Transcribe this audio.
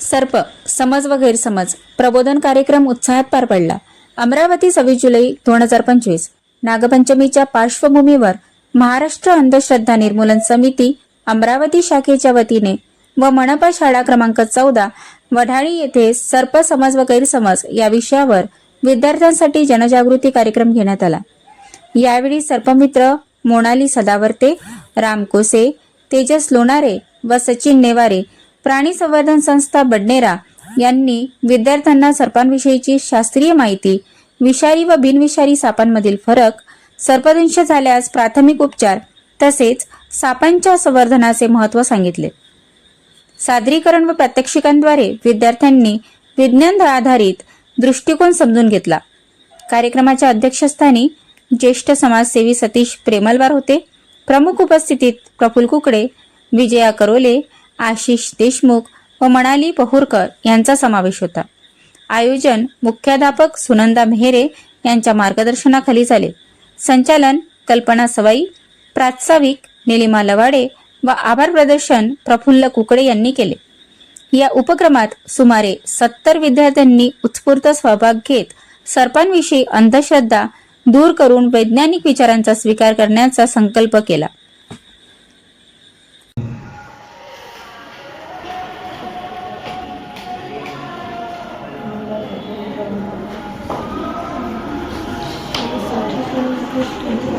सर्प समज व गैरसमज प्रबोधन कार्यक्रम उत्साहात पार पडला. अमरावती सव्वीस जुलै दोन हजार पंचवीस नागपंचमीच्या पार्श्वभूमीवर महाराष्ट्र अंधश्रद्धा निर्मूलन समिती अमरावती शाखेच्या वतीने व मनपा शाळा क्रमांक चौदा वढाळी येथे सर्प समज व गैरसमज या विषयावर विद्यार्थ्यांसाठी जनजागृती कार्यक्रम घेण्यात आला. यावेळी सर्पमित्र मोनाली सदावर्ते राम कोसे तेजस लोणारे व सचिन नेवारे प्राणी संवर्धन संस्था बडनेरा यांनी विद्यार्थ्यांना सर्पांविषयीची शास्त्रीय माहिती विषारी व बिनविषारी सापांमधील फरक सर्पदंश झाल्यास प्राथमिक उपचार तसेच सापांच्या संवर्धनाचे महत्त्व सांगितले. सादरीकरण व प्रात्यक्षिकांद्वारे विद्यार्थ्यांनी विज्ञान आधारित दृष्टिकोन समजून घेतला. कार्यक्रमाच्या अध्यक्षस्थानी ज्येष्ठ समाजसेवी सतीश प्रेमलवार होते. प्रमुख उपस्थितीत प्रफुल कुकडे विजया करोले आशिष देशमुख व मणाली पहुरकर यांचा समावेश होता. आयोजन मुख्याध्यापक सुनंदा मेहरे यांच्या मार्गदर्शनाखाली झाले. संचालन कल्पना सवाई प्रास्ताविक निलिमा लवाडे व आभार प्रदर्शन प्रफुल्ल कुकडे यांनी केले. या उपक्रमात सुमारे सत्तर विद्यार्थ्यांनी उत्स्फूर्त सहभाग घेत सर्पांविषयी अंधश्रद्धा दूर करून वैज्ञानिक विचारांचा स्वीकार करण्याचा संकल्प केला.